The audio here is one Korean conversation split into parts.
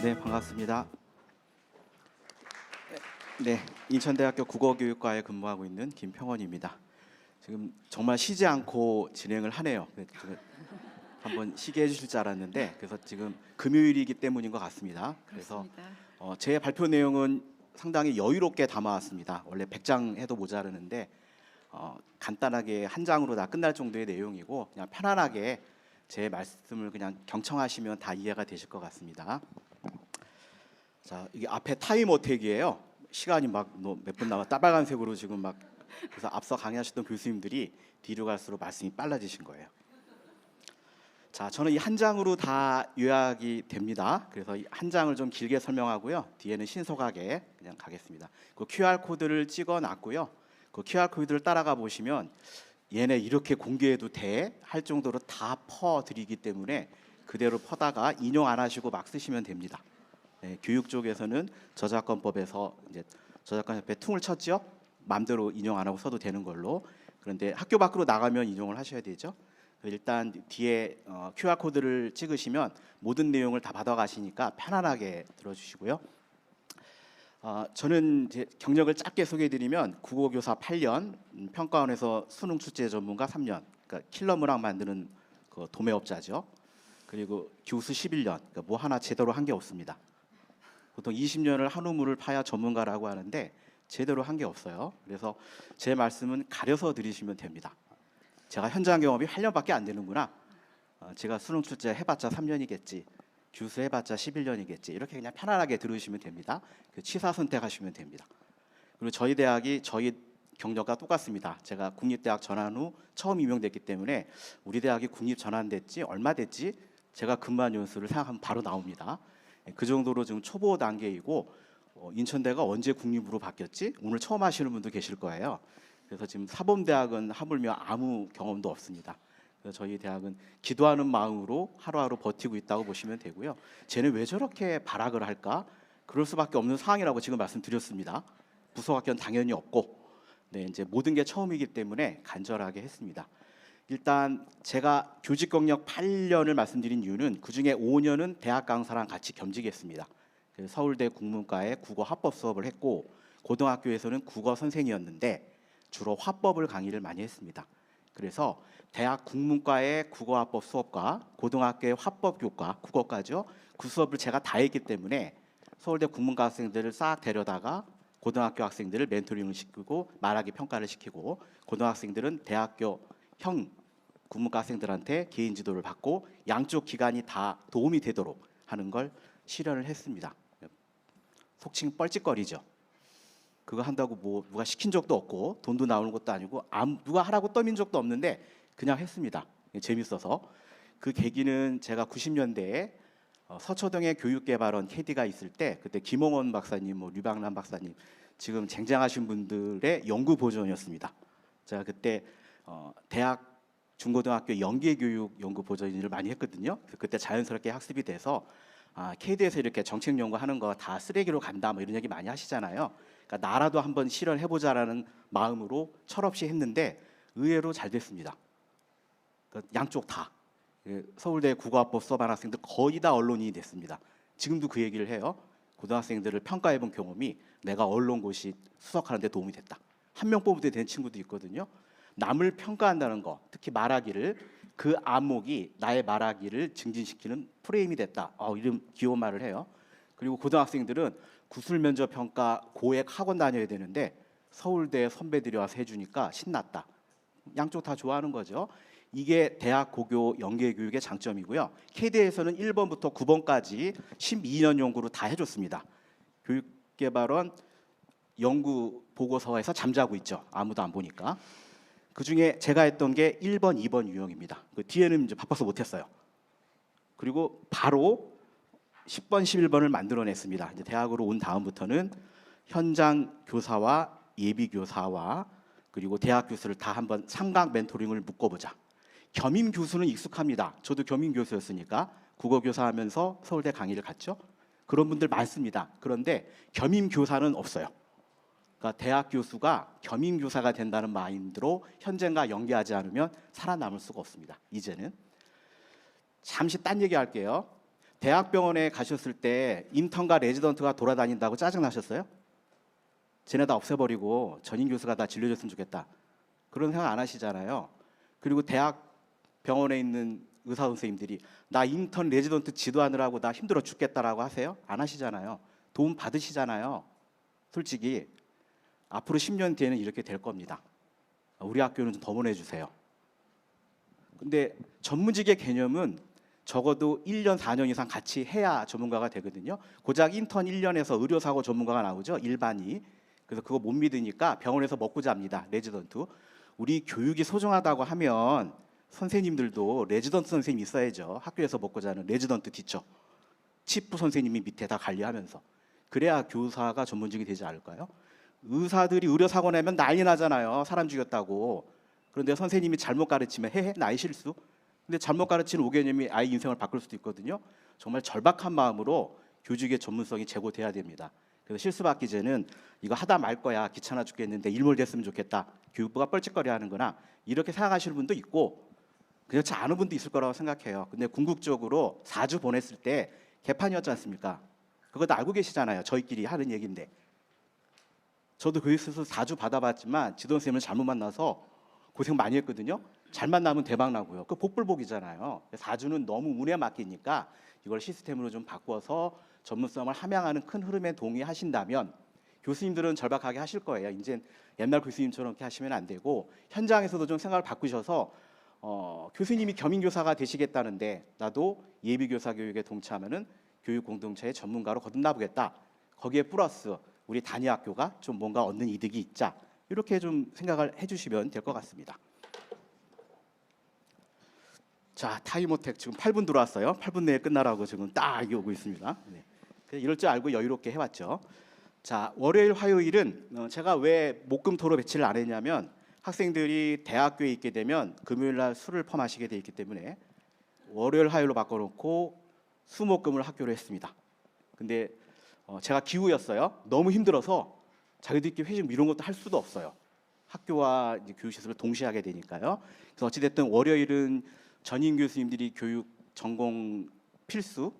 네, 반갑습니다. 네, 인천대학교 국어교육과에 근무하고 있는 김평원입니다. 지금 정말 쉬지 않고 진행을 하네요. 한번 쉬게 해주실 줄 알았는데 그래서 지금 금요일이기 때문인 것 같습니다. 그래서. 어, 제 발표 내용은 상당히 여유롭게 담아왔습니다. 원래 100장 해도 모자르는데 어, 간단하게 한 장으로 다 끝날 정도의 내용이고 그냥 편안하게 제 말씀을 그냥 경청하시면 다 이해가 되실 것 같습니다. 자, 이게 앞에 타임 어택이에요. 시간이 막 몇 분 남아 따빨간색으로 지금 막 그래서 앞서 강의하셨던 교수님들이 뒤로 갈수록 말씀이 빨라지신 거예요. 자, 저는 이 한 장으로 다 요약이 됩니다. 그래서 이 한 장을 좀 길게 설명하고요. 뒤에는 신속하게 그냥 가겠습니다. 그 QR 코드를 찍어 놨고요. 그 QR 코드를 따라가 보시면 얘네 이렇게 공개해도 돼 할 정도로 다 퍼 드리기 때문에 그대로 퍼다가 인용 안 하시고 막 쓰시면 됩니다. 네, 교육 쪽에서는 저작권법에서 이제 저작권 협회 퉁을 쳤죠. 맘대로 인용 안 하고 써도 되는 걸로. 그런데 학교 밖으로 나가면 인용을 하셔야 되죠. 일단 뒤에 어, QR 코드를 찍으시면 모든 내용을 다 받아가시니까 편안하게 들어주시고요. 어, 저는 경력을 짧게 소개해드리면 국어교사 8년, 음, 평가원에서 수능 출제 전문가 3년, 그러니까 킬러 문학 만드는 그 도매업자죠. 그리고 교수 11년, 그러니까 뭐 하나 제대로 한 게 없습니다. 보통 20년을 한 우물을 파야 전문가라고 하는데 제대로 한 게 없어요. 그래서 제 말씀은 가려서 들으시면 됩니다. 제가 현장 경험이 8년밖에 안 되는구나. 어, 제가 수능 출제 해봤자 3년이겠지. 교수 해봤자 11년이겠지. 이렇게 그냥 편안하게 들으시면 됩니다. 그 취사 선택하시면 됩니다. 그리고 저희 대학이 저희 경력과 똑같습니다. 제가 국립대학 전환 후 처음 임용됐기 때문에 우리 대학이 국립 전환됐지 얼마 됐지 제가 근무한 연수를 생각하면 바로 나옵니다. 예, 그 정도로 지금 초보 단계이고 어, 인천대가 언제 국립으로 바뀌었지 오늘 처음 하시는 분도 계실 거예요. 그래서 지금 사범대학은 하물며 아무 경험도 없습니다. 그래서 저희 대학은 기도하는 마음으로 하루하루 버티고 있다고 보시면 되고요. 쟤는 왜 저렇게 발악을 할까? 그럴 수밖에 없는 상황이라고 지금 말씀드렸습니다. 부속학교는 당연히 없고, 네 이제 모든 게 처음이기 때문에 간절하게 했습니다. 일단 제가 교직 경력 8년을 말씀드린 이유는 그 중에 5년은 대학 강사랑 같이 겸직했습니다. 그래서 서울대 국문과에 국어 합법 수업을 했고 고등학교에서는 국어 선생이었는데 주로 화법을 강의를 많이 했습니다. 그래서 대학 국문과의 국어화법 수업과 고등학교의 화법 교과 국어과죠. 그 수업을 제가 다 했기 때문에 서울대 국문과 학생들을 싹 데려다가 고등학교 학생들을 멘토링을 시키고 말하기 평가를 시키고 고등학생들은 대학교 형 국문과 학생들한테 개인 지도를 받고 양쪽 기관이 다 도움이 되도록 하는 걸 실현을 했습니다. 속칭 뻘짓거리죠. 그거 한다고 뭐 누가 시킨 적도 없고 돈도 나오는 것도 아니고 아무, 누가 하라고 떠민 적도 없는데 그냥 했습니다. 재밌어서 그 계기는 제가 90년대에 어, 서초동에 교육개발원 KD가 있을 때 그때 김홍원 박사님, 뭐 류방란 박사님 지금 쟁쟁하신 분들의 연구 보조원이었습니다. 제가 그때 어, 대학 중고등학교 연계 교육 연구 보조원 일을 많이 했거든요. 그래서 그때 자연스럽게 학습이 돼서 아, KD에서 이렇게 정책 연구하는 거 다 쓰레기로 간다 뭐 이런 얘기 많이 하시잖아요. 그러니까 나라도 한번 실현해 보자라는 마음으로 철없이 했는데 의외로 잘 됐습니다. 그러니까 양쪽 다 예, 서울대 국어학법 수업한 학생들 거의 다 언론인이 됐습니다. 지금도 그 얘기를 해요. 고등학생들을 평가해 본 경험이 내가 언론고시 수석하는 데 도움이 됐다. 한 명 뽑을 때 된 친구도 있거든요. 남을 평가한다는 거, 특히 말하기를 그 안목이 나의 말하기를 증진시키는 프레임이 됐다. 어, 이런 귀여운 말을 해요. 그리고 고등학생들은 구술 면접 평가 고액 학원 다녀야 되는데 서울대 선배들이 와서 해주니까 신났다. 양쪽 다 좋아하는 거죠. 이게 대학 고교 연계 교육의 장점이고요. KD에서는 1번부터 9번까지 12년 연구로 다 해줬습니다. 교육개발원 연구 보고서에서 잠자고 있죠. 아무도 안 보니까. 그 중에 제가 했던 게 1번, 2번 유형입니다. 그 뒤에는 이제 바빠서 못했어요. 그리고 바로 10번, 11번을 만들어냈습니다. 이제 대학으로 온 다음부터는 현장 교사와 예비 교사와 그리고 대학 교수를 다 한번 삼각 멘토링을 묶어보자. 겸임 교수는 익숙합니다. 저도 겸임 교수였으니까 국어 교사하면서 서울대 강의를 갔죠. 그런 분들 많습니다. 그런데 겸임 교사는 없어요. 그러니까 대학 교수가 겸임 교사가 된다는 마인드로 현장과 연계하지 않으면 살아남을 수가 없습니다. 이제는 잠시 딴 얘기 할게요. 대학병원에 가셨을 때 인턴과 레지던트가 돌아다닌다고 짜증 나셨어요? 쟤네 다 없애버리고 전임 교수가 다 진료줬으면 좋겠다. 그런 생각 안 하시잖아요. 그리고 대학 병원에 있는 의사 선생님들이 나 인턴 레지던트 지도하느라고 나 힘들어 죽겠다라고 하세요? 안 하시잖아요. 도움 받으시잖아요. 솔직히 앞으로 10년 뒤에는 이렇게 될 겁니다. 우리 학교는 좀 더 보내주세요. 근데 전문직의 개념은 적어도 1년, 4년 이상 같이 해야 전문가가 되거든요. 고작 인턴 1년에서 의료사고 전문가가 나오죠. 일반이. 그래서 그거 못 믿으니까 병원에서 먹고 잡니다. 레지던트. 우리 교육이 소중하다고 하면 선생님들도 레지던트 선생님 있어야죠. 학교에서 먹고 자는 레지던트 티처. 치프 선생님이 밑에 다 관리하면서. 그래야 교사가 전문직이 되지 않을까요? 의사들이 의료 사고 내면 난리 나잖아요. 사람 죽였다고. 그런데 선생님이 잘못 가르치면 헤헤 나이 실수. 근데 잘못 가르치는 5개념이 아이 인생을 바꿀 수도 있거든요. 정말 절박한 마음으로 교직의 전문성이 제고돼야 됩니다. 그래서 실수받기 전에는 이거 하다 말 거야 귀찮아 죽겠는데 일몰 됐으면 좋겠다. 교육부가 뻘짓거리 하는거나 이렇게 생각하시는 분도 있고 그렇지 않은 분도 있을 거라고 생각해요. 근데 궁극적으로 4주 보냈을 때 개판이었지 않습니까? 그것도 알고 계시잖아요. 저희끼리 하는 얘기인데. 저도 교육수수 4주 받아봤지만 지도 선생님을 잘못 만나서 고생 많이 했거든요. 잘 만나면 대박 나고요. 그 복불복이잖아요. 4주는 너무 운에 맡기니까 이걸 시스템으로 좀 바꿔서 전문성을 함양하는 큰 흐름에 동의하신다면 교수님들은 절박하게 하실 거예요. 이제 옛날 교수님처럼 이렇게 하시면 안 되고 현장에서도 좀 생각을 바꾸셔서 어, 교수님이 겸임 교사가 되시겠다는데 나도 예비 교사 교육에 동참하는 교육 공동체의 전문가로 거듭나 보겠다. 거기에 플러스 우리 단위 학교가 좀 뭔가 얻는 이득이 있자. 이렇게 좀 생각을 해주시면 될 것 같습니다. 자 타이머텍 지금 8분 들어왔어요. 8분 내에 끝나라고 지금 딱 오고 있습니다. 네. 이럴 줄 알고 여유롭게 해왔죠. 자 월요일 화요일은 어, 제가 왜 목금토로 배치를 안 했냐면 학생들이 대학교에 있게 되면 금요일 날 술을 퍼마시게 돼 있기 때문에 월요일 화요일로 바꿔놓고 수목금을 학교로 했습니다. 근데 어, 제가 기후였어요. 너무 힘들어서 자기들끼리 회식 이런 것도 할 수도 없어요. 학교와 교육 시설을 동시에 하게 되니까요. 그래서 어찌됐든 월요일은 전임 교수님들이 교육 전공 필수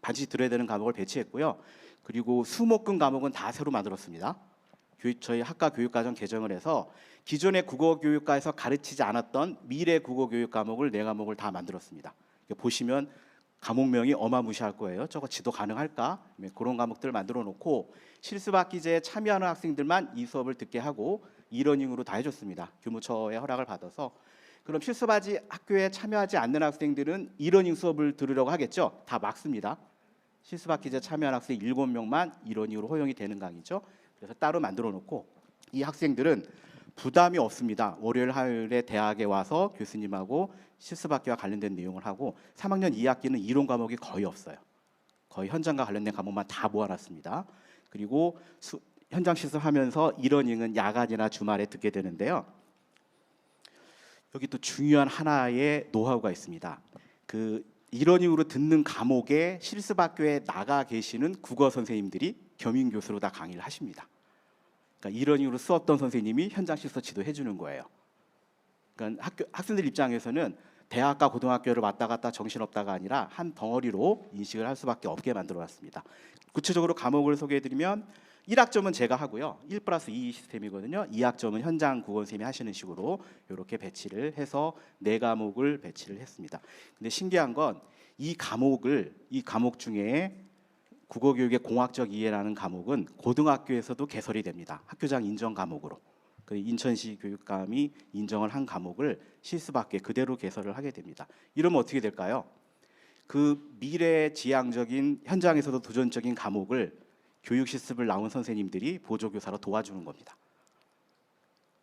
반드시 들어야 되는 과목을 배치했고요. 그리고 수목금 과목은 다 새로 만들었습니다. 저희 학과 교육과정 개정을 해서 기존의 국어 교육과에서 가르치지 않았던 미래 국어 교육 과목을 네 과목을 다 만들었습니다. 보시면 과목명이 어마무시할 거예요. 저거 지도 가능할까? 네, 그런 과목들을 만들어 놓고 실습학 기제에 참여하는 학생들만 이 수업을 듣게 하고 이러닝으로 다 해줬습니다. 교무처의 허락을 받아서 그럼 실습하지 학교에 참여하지 않는 학생들은 이러닝 수업을 들으려고 하겠죠? 다 막습니다. 실습학 기제 참여한 학생 7명만 이러닝으로 허용이 되는 강의죠. 그래서 따로 만들어 놓고 이 학생들은 부담이 없습니다. 월요일 화요일에 대학에 와서 교수님하고 실습학기와 관련된 내용을 하고 3학년 2학기는 이론 과목이 거의 없어요. 거의 현장과 관련된 과목만 다 모아놨습니다. 그리고 수, 현장 실습하면서 이러닝은 야간이나 주말에 듣게 되는데요. 여기 또 중요한 하나의 노하우가 있습니다. 그 이러닝으로 듣는 과목에 실습학교에 나가 계시는 국어 선생님들이 겸임 교수로 다 강의를 하십니다. 그러니까 이러닝으로 수었던 선생님이 현장 실습 지도해 주는 거예요. 그러니까 학교 학생들 입장에서는 대학과 고등학교를 왔다 갔다 정신없다가 아니라 한 덩어리로 인식을 할 수밖에 없게 만들어 놨습니다. 구체적으로 과목을 소개해 드리면 1학점은 제가 하고요. 1 플러스 2 시스템이거든요. 2학점은 현장 선생님이 하시는 식으로 이렇게 배치를 해서 네 과목을 배치를 했습니다. 근데 신기한 건 이 과목을 이 과목 중에 국어 교육의 공학적 이해라는 과목은 고등학교에서도 개설이 됩니다. 학교장 인정 과목으로. 그 인천시 교육감이 인정을 한 과목을 실습학교에 그대로 개설을 하게 됩니다. 이러면 어떻게 될까요? 그 미래 지향적인 현장에서도 도전적인 과목을 교육 실습을 나온 선생님들이 보조 교사로 도와주는 겁니다.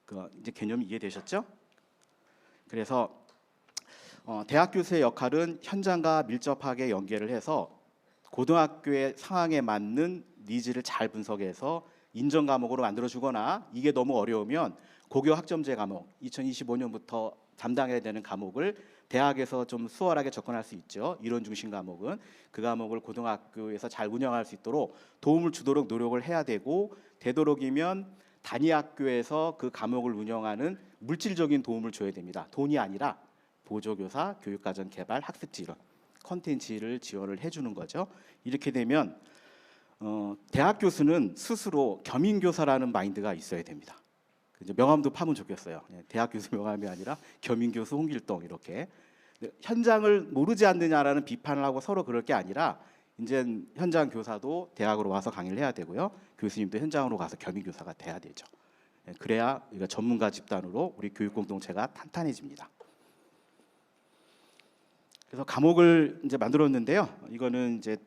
그 이제 개념이 이해되셨죠? 그래서 어, 대학 교수의 역할은 현장과 밀접하게 연계를 해서 고등학교의 상황에 맞는 니즈를 잘 분석해서 인정 과목으로 만들어 주거나 이게 너무 어려우면 고교 학점제 과목 2025년부터 담당해야 되는 과목을 대학에서 좀 수월하게 접근할 수 있죠. 이론 중심 과목은 그 과목을 고등학교에서 잘 운영할 수 있도록 도움을 주도록 노력을 해야 되고 되도록이면 단위 학교에서 그 과목을 운영하는 물질적인 도움을 줘야 됩니다. 돈이 아니라 보조교사, 교육과정 개발, 학습지 이런 컨텐츠를 지원을 해주는 거죠. 이렇게 되면 어, 대학 교수는 스스로 겸임 교사라는 마인드가 있어야 됩니다. 명함도 파면 좋겠어요. 예, 대학 교수 명함이 아니라 겸임 교수 홍길동 이렇게 현장을 모르지 않느냐라는 비판을 하고 서로 그럴 게 아니라 이제 현장 교사도 대학으로 와서 강의를 해야 되고요. 교수님도 현장으로 가서 겸임 교사가 돼야 되죠. 예, 그래야 우리가 전문가 집단으로 우리 교육 공동체가 탄탄해집니다. 그래서 과목을 이제 만들었는데요. 이거는 이제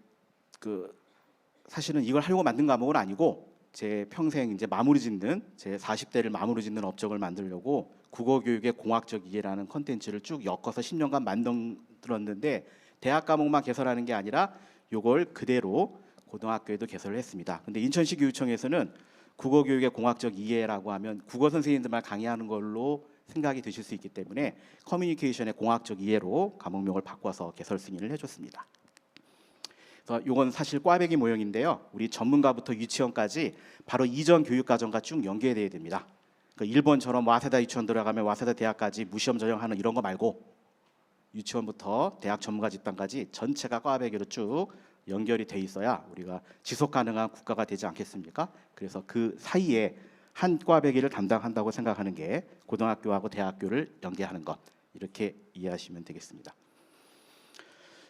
그 사실은 이걸 하려고 만든 과목은 아니고 제 평생 이제 마무리 짓는 제 40대를 마무리 짓는 업적을 만들려고 국어 교육의 공학적 이해라는 컨텐츠를 쭉 엮어서 10년간 만들었는데 대학 과목만 개설하는 게 아니라 요걸 그대로 고등학교에도 개설을 했습니다. 근데 인천시 교육청에서는 국어 교육의 공학적 이해라고 하면 국어 선생님들만 강의하는 걸로 생각이 드실 수 있기 때문에 커뮤니케이션의 공학적 이해로 과목명을 바꿔서 개설 승인을 해줬습니다. 그래서 이건 사실 꽈배기 모형인데요. 우리 전문가부터 유치원까지 바로 이전 교육 과정과 쭉 연계돼야 됩니다. 그 일본처럼 와세다 유치원 들어가면 와세다 대학까지 무시험 전형하는 이런 거 말고 유치원부터 대학 전문가 집단까지 전체가 꽈배기로 쭉 연결이 돼 있어야 우리가 지속 가능한 국가가 되지 않겠습니까? 그래서 그 사이에 한 꽈배기를 담당한다고 생각하는 게 고등학교하고 대학교를 연계하는 것 이렇게 이해하시면 되겠습니다.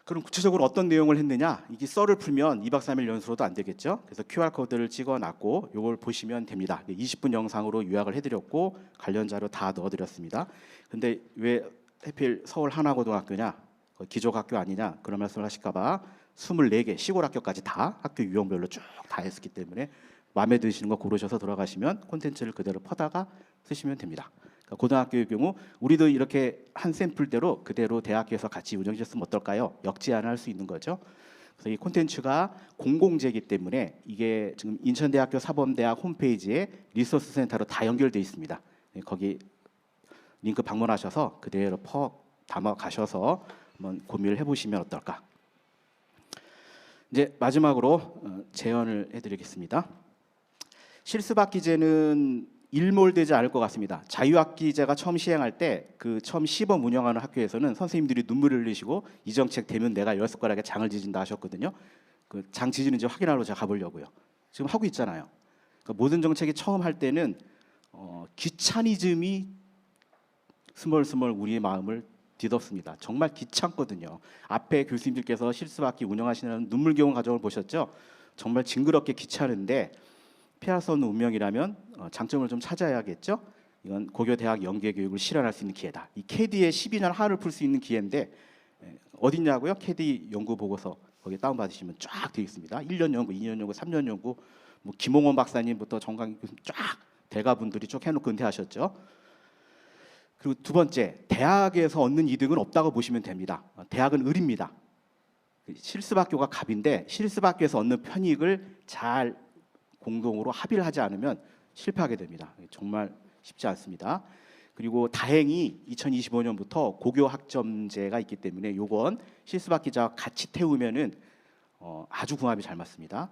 그럼 구체적으로 어떤 내용을 했느냐? 이게 썰을 풀면 2박 3일 연수로도 안 되겠죠. 그래서 QR 코드를 찍어 놨고 이걸 보시면 됩니다. 20분 영상으로 요약을 해 드렸고 관련 자료 다 넣어 드렸습니다. 근데 왜 하필 서울 하나고등학교냐? 그 기족학교 아니냐? 그런 말씀을 하실까 봐 24개 시골 학교까지 다 학교 유형별로 쭉 다 했기 때문에 마음에 드시는 거 고르셔서 들어가시면 콘텐츠를 그대로 퍼다가 쓰시면 됩니다. 그러니까 고등학교의 경우 우리도 이렇게 한 샘플대로 그대로 대학교에서 같이 운영했으면 어떨까요? 역제안을 할 수 있는 거죠. 그래서 이 콘텐츠가 공공재이기 때문에 이게 지금 인천대학교 사범대학 홈페이지에 리소스 센터로 다 연결돼 있습니다. 네, 거기 링크 방문하셔서 그대로 퍼 담아 가셔서 한번 고민을 해보시면 어떨까? 이제 마지막으로 어, 제언을 해드리겠습니다. 실습학기제는 일몰되지 않을 것 같습니다. 자유학기제가 처음 시행할 때 그 처음 시범 운영하는 학교에서는 선생님들이 눈물을 흘리시고 이 정책 되면 내가 열 숟가락에 장을 지진다 하셨거든요. 그 장 지지는지 확인하러 제가 가보려고요. 지금 하고 있잖아요. 그러니까 모든 정책이 처음 할 때는 어, 귀차니즘이 스멀스멀 우리의 마음을 뒤덮습니다. 정말 귀찮거든요. 앞에 교수님들께서 실습학기 운영하시는 눈물겨운 과정을 보셨죠? 정말 징그럽게 귀찮은데 없는 운명이라면 어, 장점을 좀 찾아야겠죠. 이건 고교 대학 연계 교육을 실현할 수 있는 기회다. 이 캐디의 12년 한을 풀수 있는 기회인데 에, 어딨냐고요? 캐디 연구 보고서 거기 다운 받으시면 쫙 되어 있습니다. 1년 연구, 2년 연구, 3년 연구, 뭐 김홍원 박사님부터 정강 쫙 대가분들이 쭉 해놓고 은퇴하셨죠. 그리고 두 번째, 대학에서 얻는 이득은 없다고 보시면 됩니다. 어, 대학은 을입니다. 실습학교가 갑인데 실습학교에서 얻는 편익을 잘 공동으로 합의를 하지 않으면 실패하게 됩니다. 정말 쉽지 않습니다. 그리고 다행히 2025년부터 고교 학점제가 있기 때문에 요건 실습학기자와 같이 태우면은 어, 아주 궁합이 잘 맞습니다.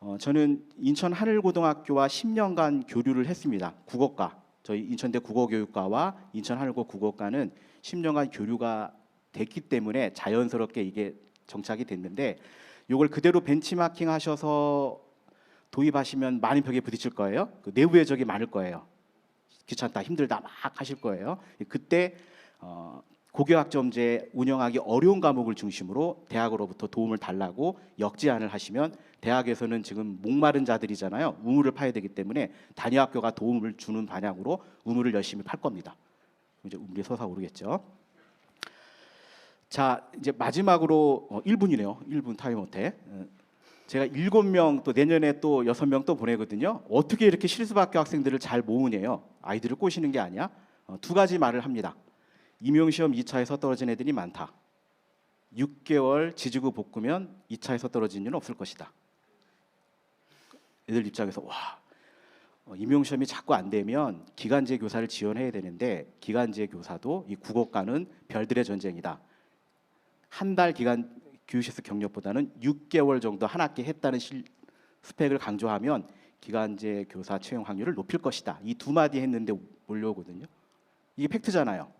어, 저는 인천 하늘고등학교와 10년간 교류를 했습니다. 국어과 저희 인천대 국어교육과와 인천 하늘고 국어과는 10년간 교류가 됐기 때문에 자연스럽게 이게 정착이 됐는데 요걸 그대로 벤치마킹 하셔서 도입하시면 많은 벽에 부딪힐 거예요. 그 내부의 적이 많을 거예요. 귀찮다, 힘들다 막 하실 거예요. 그때 어, 고교학점제 운영하기 어려운 과목을 중심으로 대학으로부터 도움을 달라고 역제안을 하시면 대학에서는 지금 목마른 자들이잖아요. 우물을 파야 되기 때문에 단위 학교가 도움을 주는 방향으로 우물을 열심히 팔 겁니다. 이제 우물이 솟아오르겠죠. 자 이제 마지막으로 어, 1분이네요. 1분 타임 어택. 어, 제가 일곱 명 또 내년에 또 여섯 명 또 보내거든요. 어떻게 이렇게 실습학교 학생들을 잘 모으냐요? 아이들을 꼬시는 게 아니야. 어, 두 가지 말을 합니다. 임용시험 2차에서 떨어진 애들이 많다. 6개월 지지고 볶으면 2차에서 떨어진 일은 없을 것이다. 애들 입장에서 와 어, 임용시험이 자꾸 안 되면 기간제 교사를 지원해야 되는데 기간제 교사도 이 국어과는 별들의 전쟁이다. 한 달 기간 교육실습 경력보다는 6개월 정도 한 학기 했다는 실, 스펙을 강조하면 기간제 교사 채용 확률을 높일 것이다. 이 두 마디 했는데 몰려오거든요. 이게 팩트잖아요.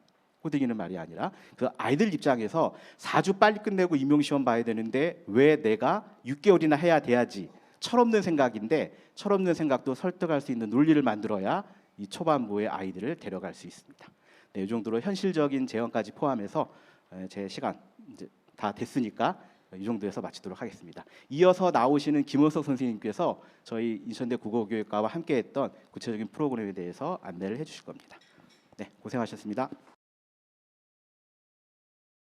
호되기는 말이 아니라 그 아이들 입장에서 4주 빨리 끝내고 임용 시험 봐야 되는데 왜 내가 6개월이나 해야 돼야지 철없는 생각인데 철없는 생각도 설득할 수 있는 논리를 만들어야 이 초반부의 아이들을 데려갈 수 있습니다. 네, 이 정도로 현실적인 제언까지 포함해서 에, 제 시간 이제 다 됐으니까 이 정도에서 마치도록 하겠습니다. 이어서 나오시는 김원석 선생님께서 저희 인천대 국어교육과와 함께했던 구체적인 프로그램에 대해서 안내를 해주실 겁니다. 네, 고생하셨습니다.